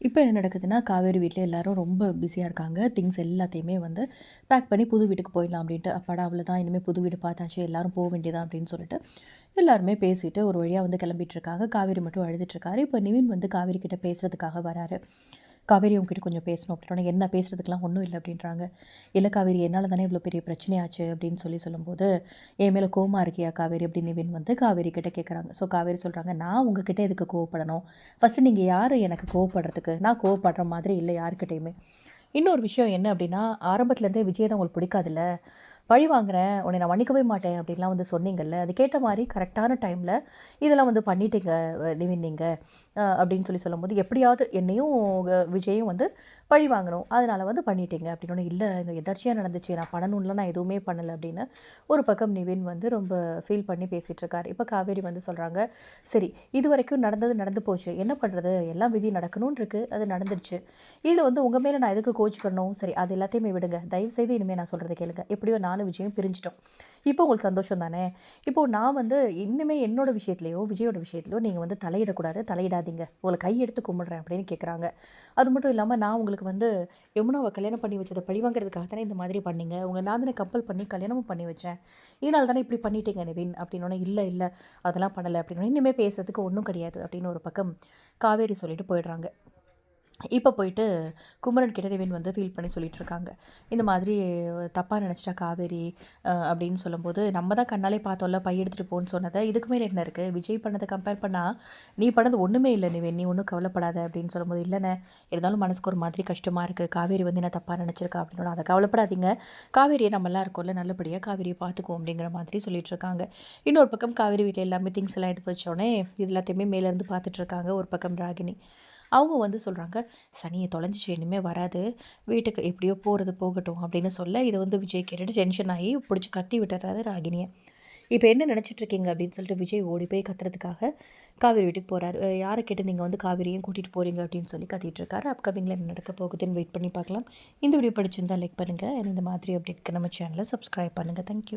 இப்போ என்ன நடக்குதுன்னா காவேரி வீட்டில் எல்லோரும் ரொம்ப பிஸியாக இருக்காங்க. திங்ஸ் எல்லாத்தையுமே வந்து பேக் பண்ணி புது வீட்டுக்கு போயிடலாம் அப்படின்ட்டு. அப்பாடா அவ்வளோதான் இனிமேல் புது வீடு பார்த்தாச்சு. எல்லோரும் போக வேண்டியதான் அப்படின்னு சொல்லிட்டு எல்லாருமே பேசிட்டு ஒரு வழியாக வந்து கிளம்பிட்டு இருக்காங்க. காவேரி மட்டும் அழுதுட்டு இருக்காரு. இப்போ நிவின் வந்து காவேரி கிட்ட பேசுகிறதுக்காக வராரு. காவேரி உங்ககிட்ட கொஞ்சம் பேசணும் அப்படின்னா என்ன பேசுறதுக்கெலாம் ஒன்றும் இல்லை அப்படின்றாங்க. இல்லை காவேரி என்னால் தானே இவ்வளோ பெரிய பிரச்சனையாச்சு அப்படின்னு சொல்லி சொல்லும்போது என் மேலே கோமா இருக்கியா காவேரி அப்படின்னு நிவின் வந்து காவேரி கிட்டே கேட்குறாங்க ஸோ காவேரி சொல்கிறாங்க நான் உங்ககிட்ட எதுக்கு கோவப்படணும்? ஃபஸ்ட்டு நீங்கள் யார் எனக்கு கோவப்படுறதுக்கு? நான் கோவப்படுற மாதிரி இல்லை யாருக்கிட்டேயுமே இன்னொரு விஷயம் என்ன அப்படின்னா ஆரம்பத்துலேருந்தே விஜய் தான் உங்களுக்கு பிடிக்காதுல்ல? பழி வாங்குறேன் உன்னை நான் மன்னிக்கவே மாட்டேன் அப்படின்லாம் வந்து சொன்னீங்கல்ல அது கேட்ட மாதிரி கரெக்டான டைமில் இதெல்லாம் வந்து பண்ணிட்டீங்க நிவின் நீங்கள் அப்படின்னு சொல்லி சொல்லும்போது எப்படியாவது என்னையும் விஜயும் வந்து பழி வாங்கணும் அதனால் வந்து பண்ணிட்டீங்க அப்படின்னு இல்லை இங்கே எதாச்சியாக நடந்துச்சு நான் பண்ணணும்லாம் நான் எதுவுமே பண்ணலை அப்படின்னு ஒரு பக்கம் நிவின் வந்து ரொம்ப ஃபீல் பண்ணி பேசிகிட்டு இப்போ காவேரி வந்து சொல்கிறாங்க சரி இது வரைக்கும் நடந்தது நடந்து போச்சு என்ன பண்ணுறது எல்லாம் விதி நடக்கணும்னு இருக்கு அது நடந்துடுச்சு. இதில் வந்து உங்கள் மேலே நான் எதுக்கு கோச்சிக்கணும் சரி அது எல்லாத்தையுமே விடுங்க தயவு செய்து இனிமேல் நான் சொல்கிறத கேளுங்க எப்படியோ நானும் விஜயும் பிரிஞ்சிட்டோம். இப்போ உங்களுக்கு சந்தோஷம் தானே? இப்போது நான் வந்து இன்னுமே என்னோட விஷயத்துலையோ விஜயோட விஷயத்துலையோ நீங்கள் வந்து தலையிடக்கூடாது தலையிடாதீங்க. உங்களை கையெடுத்து கும்பிடுறேன் அப்படின்னு கேட்குறாங்க அது மட்டும் இல்லாமல் நான் உங்களுக்கு வந்து யமுனாவை கல்யாணம் பண்ணி வச்சதை பழி வாங்குறதுக்காக தானே இந்த மாதிரி பண்ணீங்க? உங்கள் நான் தானே கம்பல் பண்ணி கல்யாணமும் பண்ணி வச்சேன். இதனால் தானே இப்படி பண்ணிட்டீங்க நிவின்? அப்படின்னோடனே இல்லை இல்லை அதெல்லாம் பண்ணலை அப்படின்னு. இனிமேல் பேசுறதுக்கு ஒன்றும் கிடையாது அப்படின்னு ஒரு பக்கம் காவேரி சொல்லிட்டு போயிடுறாங்க. இப்போ போயிட்டு குமரன் கிட்ட நிவின் வந்து ஃபீல் பண்ணி சொல்லிட்டு இருக்காங்க இந்த மாதிரி தப்பாக நினச்சிட்டா காவேரி அப்படின்னு சொல்லும்போது நம்ம தான் கண்ணாலே பார்த்தோம்ல பை எடுத்துகிட்டு போன்னு சொன்னதை இதுக்கு மேலே என்ன இருக்குது விஜய் பண்ணதை கம்பேர் பண்ணால் நீ பண்ணது ஒன்றுமே இல்லை நிவின் நீ ஒன்றும் கவலைப்படாத அப்படின்னு சொல்லும்போது இல்லைண்ணே இருந்தாலும் மனசுக்கு ஒரு மாதிரி கஷ்டமாக இருக்குது காவேரி வந்து என்ன தப்பாக நினச்சிருக்கா அப்படின்னு அதை கவலைப்படாதீங்க. காவேரியை நம்மளாம் இருக்கோம்ல நல்லபடியாக காவேரியை பார்த்துக்குவோம் அப்படிங்கிற மாதிரி சொல்லிட்டு இருக்காங்க இன்னொரு பக்கம் காவேரி வீட்டில் எல்லாமே திங்ஸ் எல்லாம் எடுத்து வச்சோடனே இது எல்லாத்தையுமே மேலேருந்து பார்த்துட்டு இருக்காங்க ஒரு பக்கம் ராகினி. அவங்க வந்து சொல்கிறாங்க சனியை தொலைஞ்சிச்சு இனிமேல் வராது. வீட்டுக்கு எப்படியோ போகிறது போகட்டும் அப்படின்னு சொல்ல இதை வந்து விஜய் கேட்டுட்டு டென்ஷன் ஆகி பிடிச்சி கத்தி விட்டுறாரு ராகினியை இப்போ என்ன நினச்சிட்ருக்கீங்க அப்படின்னு சொல்லிட்டு விஜய் ஓடி போய் கத்துறதுக்காக காவிரி வீட்டுக்கு போகிறாரு யாரை கேட்டு நீங்கள் வந்து காவிரியும் கூட்டிகிட்டு போகிறீங்க அப்படின்னு சொல்லி கத்திட்டுருக்காரு அப்கமிங்கில் என்ன நடக்க போகுதுன்னு வெயிட் பண்ணி பார்க்கலாம். இந்த வீடியோ படிச்சிருந்தால் லைக் பண்ணுங்கள் இந்த மாதிரி அப்டேட்க்கு நம்ம சேனலை சப்ஸ்கிரைப் பண்ணுங்கள் தேங்க்யூ